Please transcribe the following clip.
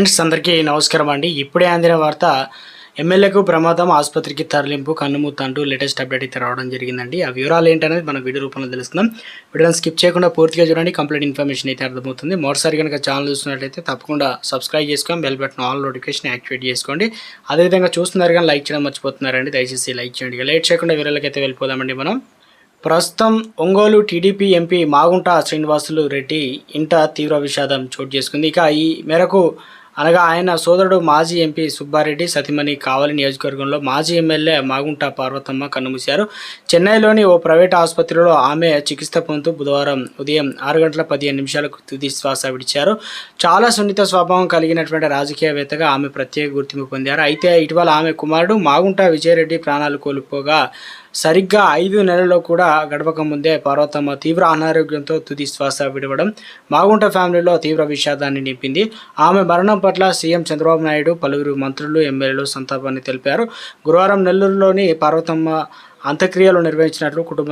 Friends అందరికీ నమస్కారం అండి. ఇప్పుడే అందిన వార్త ఎమ్మెల్యేకు ప్రమాదం ఆసుపత్రికి తరలింపు కన్నుమూత అంటూ లేటెస్ట్ అప్డేట్ అయితే రావడం జరిగిందండి. ఆ వివరాలు ఏంటనేది మనం వీడియో రూపంలో తెలుసుకుందాం. వీడియోని స్కిప్ చేయకుండా పూర్తిగా చూడండి. కంప్లీట్ ఇన్ఫర్మేషన్ అయితే అర్థమవుతుంది. మరోసారి కనుక ఛానల్ చూస్తున్నట్లయితే తప్పకుండా సబ్స్క్రైబ్ చేసుకొని bell button all notification activate చేసుకోండి. అదేవిధంగా చూస్తున్నారు కానీ లైక్ చేయడం మర్చిపోతున్నారండి. దయచేసి లైక్ చేయండి. లేట్ చేయకుండా వీడియోలకి అయితే వెళ్ళిపోదామండి మనం. ప్రస్తుతం ఒంగోలు టీడీపీ ఎంపీ మాగుంట శ్రీనివాసులు రెడ్డి ఇంట తీవ్ర విషాదం చోటు చేసుకుంది. ఇక ఈ మేరకు అనగా ఆయన సోదరుడు మాజీ ఎంపీ సుబ్బారెడ్డి సతీమణి కావలి నియోజకవర్గంలో మాజీ ఎమ్మెల్యే మాగుంట పార్వతమ్మ కన్నుమూశారు. చెన్నైలోని ఓ ప్రైవేట్ ఆసుపత్రిలో ఆమె చికిత్స పొందుతూ బుధవారం ఉదయం ఆరు గంటల పదిహేను నిమిషాలకు తుది శ్వాస విడిచారు. చాలా సున్నిత స్వభావం కలిగినటువంటి రాజకీయవేత్తగా ఆమె ప్రత్యేక గుర్తింపు పొందారు. అయితే ఇటీవల ఆమె కుమారుడు మాగుంట విజయరెడ్డి ప్రాణాలు కోల్పోగా సరిగ్గా ఐదు నెలల్లో కూడా గడపక ముందే పార్వతమ్మ తీవ్ర అనారోగ్యంతో తుది శ్వాస విడవడం మాగుంట ఫ్యామిలీలో తీవ్ర విషాదాన్ని నింపింది. ఆమె మరణం పట్ల సీఎం చంద్రబాబు నాయుడు పలువురు మంత్రులు ఎమ్మెల్యేలు సంతాపాన్ని తెలిపారు. గురువారం నెల్లూరులోని పార్వతమ్మ అంత్యక్రియలు నిర్వహించినట్లు కుటుంబ